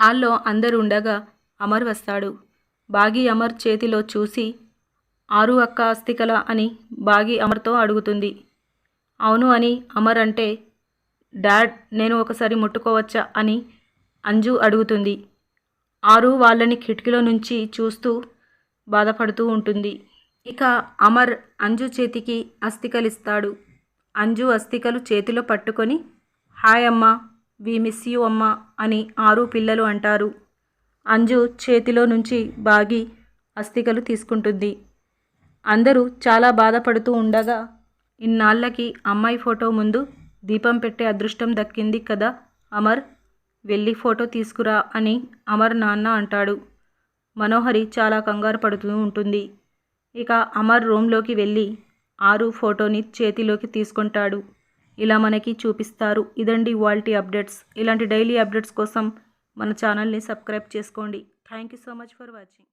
హాల్లో అందరు ఉండగా అమర్ వస్తాడు. బాగి అమర్ చేతిలో చూసి ఆరు అక్క అస్థికల అని బాగి అమర్తో అడుగుతుంది. అవును అని అమర్ అంటే డాడ్ నేను ఒకసారి ముట్టుకోవచ్చా? అని అంజు అడుగుతుంది. ఆరు వాళ్ళని కిటికీలో నుంచి చూస్తూ బాధపడుతూ ఉంటుంది. ఇక అమర్ అంజు చేతికి అస్థికలిస్తాడు అంజు అస్థికలు చేతిలో పట్టుకొని హాయ్ అమ్మా వి మిస్ యూ అమ్మా అని ఆరు పిల్లలు అంటారు. అంజు చేతిలో నుంచి బాగి అస్థికలు తీసుకుంటుంది. అందరూ చాలా బాధపడుతూ ఉండగా ఇన్నాళ్ళకి అమ్మాయి ఫోటో ముందు దీపం పెట్టే అదృష్టం దక్కింది కదా అమర్. వెళ్ళి ఫోటో తీసుకురా అని అమర్ నాన్న అంటాడు. మనోహరి చాలా కంగారు పడుతూ ఉంటుంది. ఇక అమర్ రూమ్లోకి వెళ్ళి ఆరు ఫోటోని చేతిలోకి తీసుకుంటాడు. ఇలా మనకి చూపిస్తారు. ఇదండి వాల్టీ అప్డేట్స్. ఇలాంటి డైలీ అప్డేట్స్ కోసం మన ఛానల్ని సబ్స్క్రైబ్ చేసుకోండి. Thank you so much for watching.